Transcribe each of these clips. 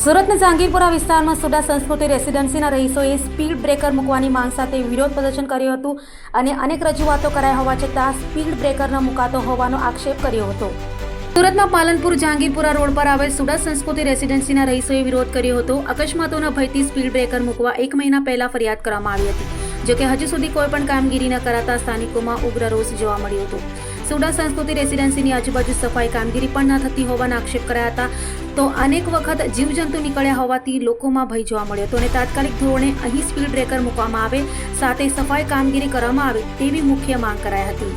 સુરતના જાંગીરપુરા વિસ્તારમાં સુડા સંસ્કૃતિ રેસિડેન્સીના રહીશોએ સ્પીડ બ્રેકર મૂકવાની માંગ સાથે વિરોધ પ્રદર્શન કર્યું હતું અને અનેક રજૂઆતો કરાયા હોવા છતાં સ્પીડ બ્રેકર ન મુકાતો હોવાનો આક્ષેપ કર્યો હતો. સુરતના પાલનપુર જાંગીરપુરા રોડ પર આવેલ સુડા સંસ્કૃતિ રેસિડેન્સીના રહીશોએ વિરોધ કર્યો હતો. અકસ્માતોના ભયથી સ્પીડ બ્રેકર મૂકવા એક મહિના પહેલા ફરિયાદ કરવામાં આવી હતી, જોકે હજુ સુધી કોઈ પણ કામગીરી ન કરાતા સ્થાનિકોમાં ઉગ્ર રોષ જોવા મળ્યો હતો. સુડા સંસ્કૃતિ રેસીડેન્સીની આજુબાજુ સફાઈ કામગીરી પણ ન થતી હોવાના આક્ષેપ કર્યા હતા. તો અનેક વખત જીવજંતુ નીકળ્યા હોવાથી લોકોમાં ભય જોવા મળ્યો હતો અને તાત્કાલિક ધોરણે અહીં સ્પીડ બ્રેકર મૂકવામાં આવે સાથે સફાઈ કામગીરી કરવામાં આવે તેવી મુખ્ય માંગ કરાઈ હતી.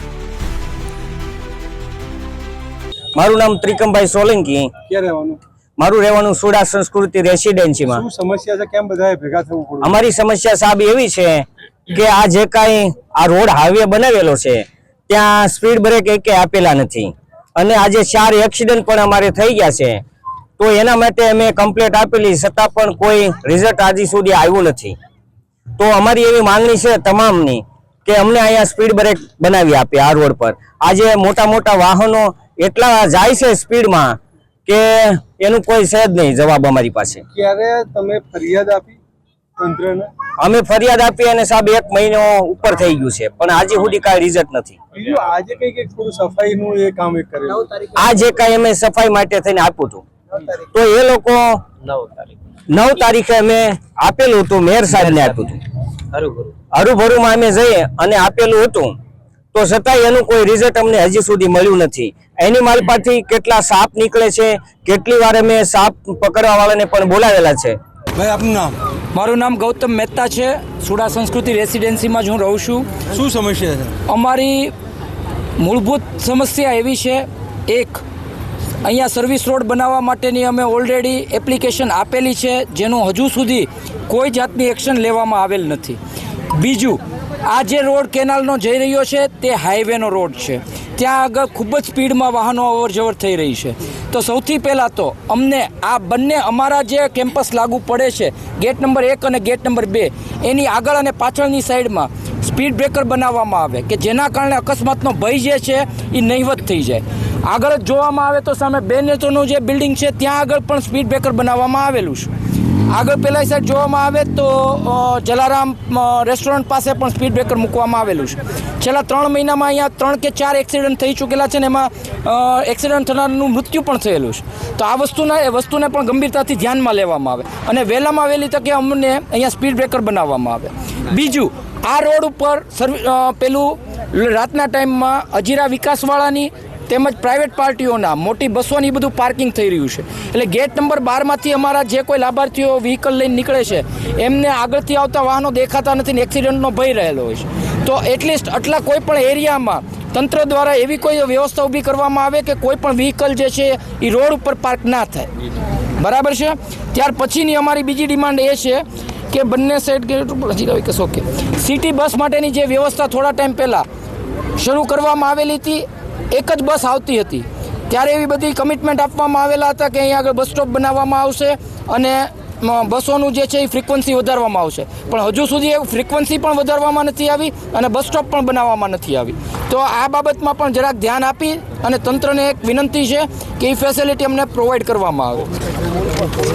મારું નામ ત્રિકમભાઈ સોલંકી. ક્યાં રહેવાનું? મારું રહેવાનું સુડા સંસ્કૃતિ રેસિડેન્સીમાં. શું સમસ્યા છે? કેમ બધાએ ભેગા થવું પડે અમારી સમસ્યા સાહેબ એવી છે કે આ જે કાંઈ આ રોડ હાઈવે બનાવેલો છે ત્યાં સ્પીડ બ્રેક એકે આપેલા નથી. અને આજે ચાર એક્સિડન્ટ પણ અમારે થઈ ગયા છે. તો એના માટે અમે કમ્પ્લેટ આપેલી, છતાં પણ કોઈ રિઝલ્ટ આજે સુધી આવ્યું નથી. તો અમારી એવી માંગણી છે તમામની કે અમને અહીંયા સ્પીડ બ્રેક બનાવી આપે આ રોડ પર. આજે મોટા મોટા વાહનો એટલા જાય છે સ્પીડમાં કે એનું કોઈ છે જ નહીં જવાબ અમારી પાસે. ક્યારે તમે ફરિયાદ આપી તંત્રને? અમે ફરિયાદ આપી અને સાહેબ એક મહિનો ઉપર થઈ ગયું છે. પણ આજે સુધી કાંઈ રિઝલ્ટ નથી. આજે કઈ કઈ થોડું સફાઈનું એ કામ એક કરેલું? આ જે કાંઈ અમે સફાઈ માટે થઈને આપ્યું હતું. તો એ લોકો નવ તારીખે. અમે આપેલું હતું મેયર સાહેબને આપ્યું હતું. હરુભરુમાં અમે જઈએ અને આપેલું હતું. તો છતાંય એનું કોઈ રિઝલ્ટ અમને હજી સુધી મળ્યું નથી. એની માલપાથી કેટલા સાપ નીકળે છે કેટલી વાર અમે સાપ પકડવા વાળાને પણ બોલાવેલા છે. ભાઈ આપનું નામ? મારું નામ ગૌતમ મહેતા છે. સુડા સંસ્કૃતિ રેસિડેન્સીમાં જ હું રહું છું. શું સમસ્યા છે? અમારી મૂળભૂત સમસ્યા એવી છે એક અહીંયા સર્વિસ રોડ બનાવવા માટેની અમે ઓલરેડી એપ્લિકેશન આપેલી છે જેનું હજુ સુધી કોઈ જાતની એક્શન લેવામાં આવેલ નથી. બીજું આ જે રોડ કેનાલનો જઈ રહ્યો છે તે હાઈવેનો રોડ છે. ત્યાં આગળ ખૂબ જ સ્પીડમાં વાહનો અવરજવર થઈ રહી છે. તો સૌથી પહેલાં તો અમને આ બંને અમારા જે કેમ્પસ લાગુ પડે છે, ગેટ નંબર એક અને ગેટ નંબર બે, એની આગળ અને પાછળની સાઈડમાં સ્પીડ બ્રેકર બનાવવામાં આવે કે જેના કારણે અકસ્માતનો ભય જે છે એ નહીવત થઈ જાય. આગળ જોવામાં આવે તો સામે બે નેત્રોનું જે બિલ્ડિંગ છે, ત્યાં આગળ પણ સ્પીડ બ્રેકર બનાવવામાં આવેલું છે. આગળ પેલા સાઈડ જોવામાં આવે તો જલારામ રેસ્ટોરન્ટ પાસે પણ સ્પીડ બ્રેકર મૂકવામાં આવેલું છે. છેલ્લા ત્રણ મહિનામાં અહીંયા ત્રણ કે ચાર એક્સિડન્ટ થઈ ચૂકેલા છે ને એમાં એક્સિડન્ટ થનારનું મૃત્યુ પણ થયેલું છે. તો આ વસ્તુના, એ વસ્તુને પણ ગંભીરતાથી ધ્યાનમાં લેવામાં આવે. અને વહેલામાં વહેલી તકે અમને અહીંયા સ્પીડ બ્રેકર બનાવવામાં આવે. બીજું, આ રોડ ઉપર સર્વિ પેલું રાતના ટાઈમમાં અજીરા વિકાસવાળાની તેમજ પ્રાઇવેટ પાર્ટીઓના, મોટી બસોની બધું પાર્કિંગ થઈ રહ્યું છે. એટલે ગેટ નંબર બારમાંથી અમારા જે કોઈ લાભાર્થીઓ વ્હીકલ લઈને નીકળે છે, એમને આગળથી આવતા વાહનો દેખાતા નથી ને એક્સિડન્ટનો ભય રહેલો હોય છે. તો એટલીસ્ટ આટલા કોઈ પણ એરિયામાં તંત્ર દ્વારા એવી કોઈ વ્યવસ્થા ઊભી કરવામાં આવે કે કોઈ પણ વ્હીકલ જે છે એ રોડ ઉપર પાર્ક ના થાય. બરાબર છે? ત્યાર પછીની અમારી બીજી ડિમાન્ડ એ છે કે બંને સાઈડ ગેટ રહી કશો સિટી બસ માટેની જે વ્યવસ્થા થોડા ટાઈમ પહેલાં શરૂ કરવામાં આવેલી હતી એક જ બસ આવતી હતી. ત્યારે એવી બધી કમિટમેન્ટ આપવામાં આવેલા હતા કે અહીંયા આગળ બસ સ્ટોપ બનાવવામાં આવશે અને બસોનું જે છે એ ફ્રિકવન્સી વધારવામાં આવશે. પણ હજુ સુધી એ ફ્રિકવન્સી પણ વધારવામાં નથી આવી અને બસ સ્ટોપ પણ બનાવવામાં નથી આવી. તો આ બાબતમાં પણ જરાક ધ્યાન આપી અને તંત્રને એક વિનંતી છે કે એ ફેસિલિટી અમને પ્રોવાઈડ કરવામાં આવે.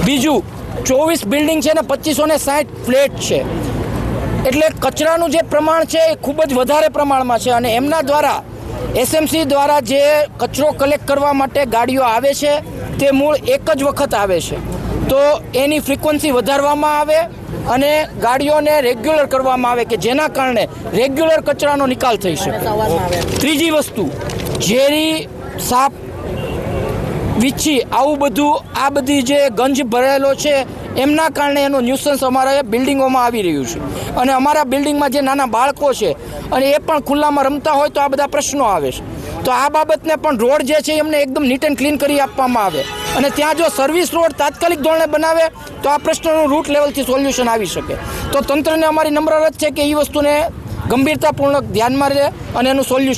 બીજું, ચોવીસ બિલ્ડિંગ છે ને પચીસો ને સાઠ ફ્લેટ છે. એટલે કચરાનું જે પ્રમાણ છે એ ખૂબ જ વધારે પ્રમાણમાં છે અને એમના દ્વારા એસએમસી દ્વારા જે કચરો કલેક્ટ કરવા માટે ગાડીઓ આવે છે તે મૂળ એક જ વખત આવે છે. તો એની ફ્રિકવન્સી વધારવામાં આવે અને ગાડીઓને રેગ્યુલર કરવામાં આવે કે જેના કારણે રેગ્યુલર કચરાનો નિકાલ થઈ શકે. ત્રીજી વસ્તુ ઝેરી સાપ વીછી આવું બધું, આ બધી જે ગંજ ભરેલો છે, એમના કારણે એનું ન્યુસન્સ અમારા બિલ્ડિંગોમાં આવી રહ્યું છે. અને અમારા બિલ્ડિંગમાં જે નાના બાળકો છે, અને એ પણ ખુલ્લામાં રમતા હોય તો આ બધા પ્રશ્નો આવે છે. તો આ બાબતને પણ રોડ જે છે, એમને એકદમ નીટ એન્ડ ક્લીન કરી આપવામાં આવે. અને ત્યાં જો સર્વિસ રોડ તાત્કાલિક ધોરણે બનાવે, તો આ પ્રશ્નનું રૂટ લેવલથી સોલ્યુશન આવી શકે. તો તંત્રને અમારી નમ્ર રજ છે કે એ વસ્તુને ગંભીરતાપૂર્વક ધ્યાનમાં રહે અને એનું સોલ્યુશન